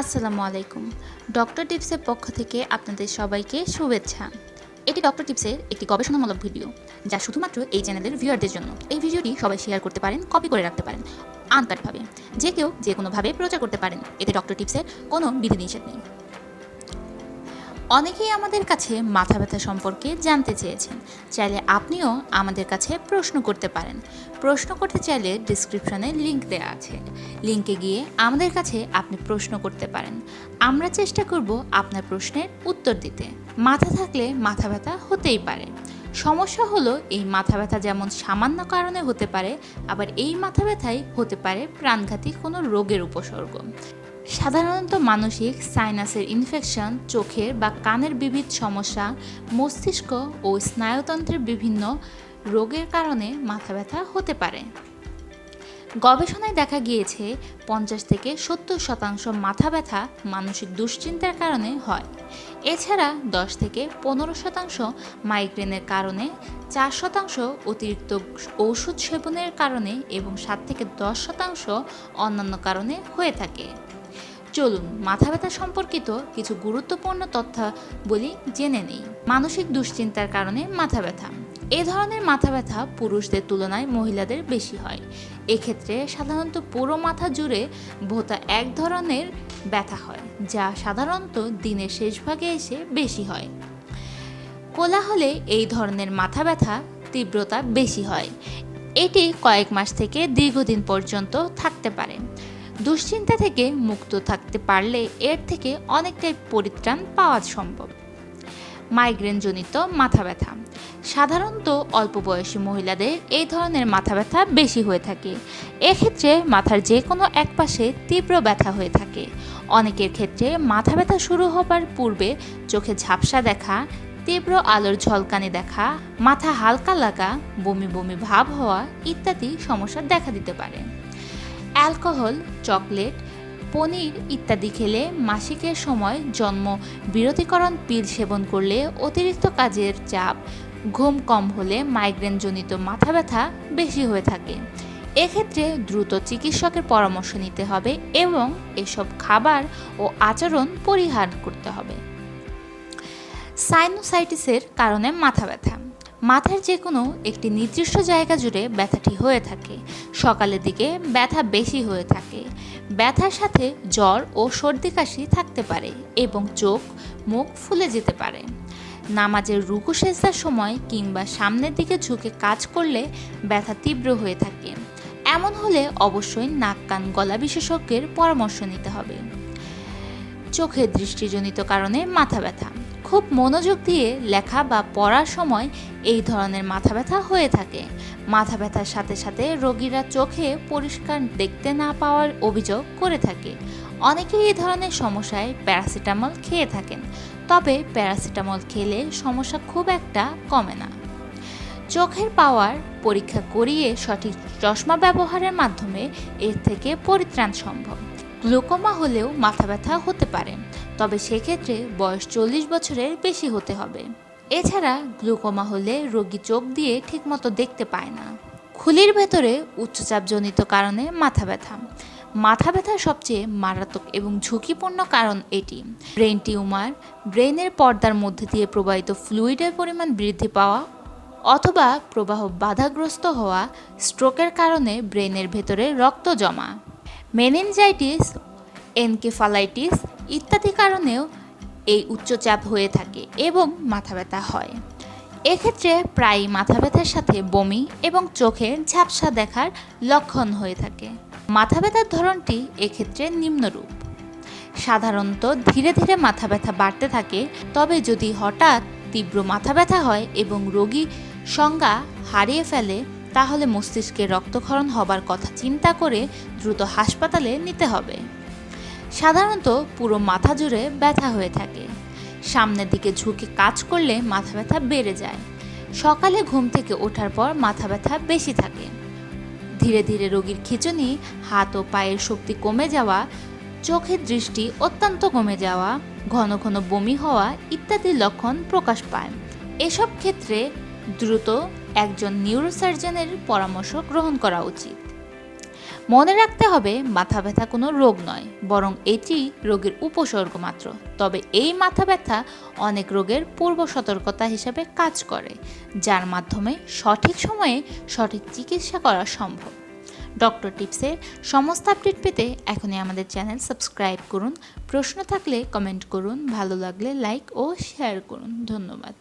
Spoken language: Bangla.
আসসালামু আলাইকুম। ডক্টর টিপসের পক্ষ থেকে আপনাদের সবাইকে শুভেচ্ছা। এটি ডক্টর টিপসের একটি গবেষণামূলক ভিডিও, যা শুধুমাত্র এই চ্যানেলের ভিউয়ারদের জন্য। এই ভিডিওটি সবাই শেয়ার করতে পারেন, কপি করে রাখতে পারেন, আনকাটভাবে। যে কেউ যে কোনোভাবে প্রচার করতে পারেন, এতে ডক্টর টিপসের কোনো বিধিনিষেধ নেই। অনেকেই আমাদের কাছে মাথা ব্যথা সম্পর্কে জানতে চেয়েছেন। চাইলে আপনিও আমাদের কাছে প্রশ্ন করতে পারেন। প্রশ্ন করতে চাইলে ডিসক্রিপশনে লিংক দেওয়া আছে। লিংকে গিয়ে আমাদের কাছে আপনি প্রশ্ন করতে পারেন। আমরা চেষ্টা করব আপনার প্রশ্নের উত্তর দিতে। মাথা থাকলে মাথা ব্যথা হতেই পারে। সমস্যা হলো এই মাথা ব্যথা যেমন সামান্য কারণে হতে পারে, আবার এই মাথা ব্যথাই হতে পারে প্রাণঘাতী কোনো রোগের উপসর্গ। সাধারণত মানসিক সাইনাসের ইনফেকশন চোখের বা কানের বিবিধ সমস্যা, মস্তিষ্ক ও স্নায়ুতন্ত্রের বিভিন্ন রোগের কারণে মাথা ব্যথা হতে পারে। গবেষণায় দেখা গিয়েছে, পঞ্চাশ থেকে সত্তর শতাংশ মাথা ব্যথা মানসিক দুশ্চিন্তার কারণে হয়। এছাড়া দশ থেকে পনেরো শতাংশ মাইগ্রেনের কারণে, চার শতাংশ অতিরিক্ত ঔষধ সেবনের কারণে এবং সাত থেকে দশ শতাংশ অন্যান্য কারণে হয়ে থাকে। চলুন মাথা ব্যথা সম্পর্কিত কিছু গুরুত্বপূর্ণ তথ্যাবলী জেনে নেই। মানসিক দুশ্চিন্তার কারণে মাথা ব্যথা এ ধরনের মাথা ব্যথা পুরুষদের তুলনায় মহিলাদের বেশি হয়। এক্ষেত্রে সাধারণত পুরো মাথা জুড়ে ভোতা এক ধরনের ব্যথা হয়, যা সাধারণত দিনের শেষ ভাগে এসে বেশি হয়। কোলাহলে এই ধরনের মাথা ব্যথা তীব্রতা বেশি হয়। এটি কয়েক মাস থেকে দীর্ঘদিন পর্যন্ত থাকতে পারে। দুশ্চিন্তা থেকে মুক্ত থাকতে পারলে এর থেকে অনেকটাই পরিত্রাণ পাওয়া সম্ভব। মাইগ্রেনজনিত মাথা ব্যথা। সাধারণত অল্প বয়সী মহিলাদের এই ধরনের মাথা ব্যথা বেশি হয়ে থাকে। এক্ষেত্রে মাথার যে কোনো এক পাশে তীব্র ব্যথা হয়ে থাকে। অনেকের ক্ষেত্রে মাথা ব্যথা শুরু হবার পূর্বে চোখে ঝাপসা দেখা, তীব্র আলোর ঝলকানি দেখা, মাথা হালকা লাগা, বমি বমি ভাব হওয়া ইত্যাদি সমস্যা দেখা দিতে পারে। অ্যালকোহল, চকলেট, পনির ইত্যাদি খেলে মাসিকের সময় জন্ম, বিরতিকরণ, পিল সেবন করলে অতিরিক্ত কাজের চাপ, ঘুম কম হলে মাইগ্রেনজনিত মাথা ব্যথা বেশি হয়ে থাকে। এক্ষেত্রে দ্রুত চিকিৎসকের পরামর্শ নিতে হবে এবং এসব খাবার ও আচরণ পরিহার করতে হবে। সাইনোসাইটিসের কারণে মাথা ব্যথা। মাথার যে কোনো একটি নির্দিষ্ট জায়গা জুড়ে ব্যথাটি হয়ে থাকে। সকালের দিকে ব্যথা বেশি হয়ে থাকে। ব্যথার সাথে জ্বর ও সর্দি কাশি থাকতে পারে এবং চোখ, মুখ ফুলে যেতে পারে। নামাজের রুকু সেজদার সময় কিংবা সামনের দিকে ঝুঁকে কাজ করলে ব্যথা তীব্র হয়ে থাকে। এমন হলে অবশ্যই নাক, কান, গলা বিশেষজ্ঞের পরামর্শ নিতে হবে। চোখের দৃষ্টিজনিত কারণে মাথা ব্যথা। খুব মনোযোগ দিয়ে লেখা বা পড়ার সময় এই ধরনের মাথা ব্যথা হয়ে থাকে। মাথা ব্যথার সাথে সাথে রোগীরা চোখে পরিষ্কার দেখতে না পাওয়ার অভিযোগ করে থাকে। অনেকেই এই ধরনের সমস্যায় প্যারাসিটামল খেয়ে থাকেন, তবে প্যারাসিটামল খেলে সমস্যা খুব একটা কমে না। চোখের পাওয়ার পরীক্ষা করিয়ে সঠিক চশমা ব্যবহারের মাধ্যমে এর থেকে পরিত্রাণ সম্ভব। গ্লুকোমা হলেও মাথা ব্যথা হতে পারে, তবে সেক্ষেত্রে বয়স চল্লিশ বছরের বেশি হতে হবে। এছাড়া গ্লুকোমা হলে রোগী চোখ দিয়ে ঠিকমতো দেখতে পায় না। খুলির ভেতরে উচ্চচাপজনিত কারণে মাথা ব্যথা। মাথা ব্যথার সবচেয়ে মারাত্মক এবং ঝুঁকিপূর্ণ কারণ এটি। ব্রেন টিউমার, ব্রেনের পর্দার মধ্যে দিয়ে প্রবাহিত ফ্লুইডের পরিমাণ বৃদ্ধি পাওয়া অথবা প্রবাহ বাধাগ্রস্ত হওয়া স্ট্রোকের কারণে ব্রেনের ভেতরে রক্ত জমা। মেনিনজাইটিস এনকেফালাইটিস ইত্যাদি কারণেও এই উচ্চচাপ হয়ে থাকে এবং মাথা ব্যথা হয়। এক্ষেত্রে প্রায়ই মাথা ব্যথার সাথে বমি এবং চোখে ঝাপসা দেখার লক্ষণ হয়ে থাকে। মাথা ব্যথার ধরনটি এক্ষেত্রে নিম্নরূপ। সাধারণত ধীরে ধীরে মাথা ব্যথা বাড়তে থাকে, তবে যদি হঠাৎ তীব্র মাথা ব্যথা হয় এবং রোগী সংজ্ঞা হারিয়ে ফেলে তাহলে মস্তিষ্কে রক্তক্ষরণ হবার কথা চিন্তা করে দ্রুত হাসপাতালে নিতে হবে। সাধারণত পুরো মাথা জুড়ে ব্যথা হয়ে থাকে। সামনের দিকে ঝুঁকে কাজ করলে মাথা ব্যথা বেড়ে যায়। সকালে ঘুম থেকে ওঠার পর মাথা ব্যথা বেশি থাকে। ধীরে ধীরে রোগীর খিঁচুনি, হাত ও পায়ের শক্তি কমে যাওয়া, চোখের দৃষ্টি অত্যন্ত কমে যাওয়া, ঘন ঘন বমি হওয়া ইত্যাদি লক্ষণ প্রকাশ পায়। এসব ক্ষেত্রে দ্রুত একজন নিউরোসার্জনের পরামর্শ গ্রহণ করা উচিত। মনে রাখতে হবে, মাথা ব্যথা কোনো রোগ নয়, বরং এটি রোগের উপসর্গ মাত্র। তবে এই মাথা ব্যথা অনেক রোগের পূর্ব সতর্কতা হিসেবে কাজ করে, যার মাধ্যমে সঠিক সময়ে সঠিক চিকিৎসা করা সম্ভব। ডক্টর টিপসের সমস্ত আপডেট পেতে এখনই আমাদের চ্যানেল সাবস্ক্রাইব করুন। প্রশ্ন থাকলে কমেন্ট করুন, ভালো লাগলে লাইক ও শেয়ার করুন। ধন্যবাদ।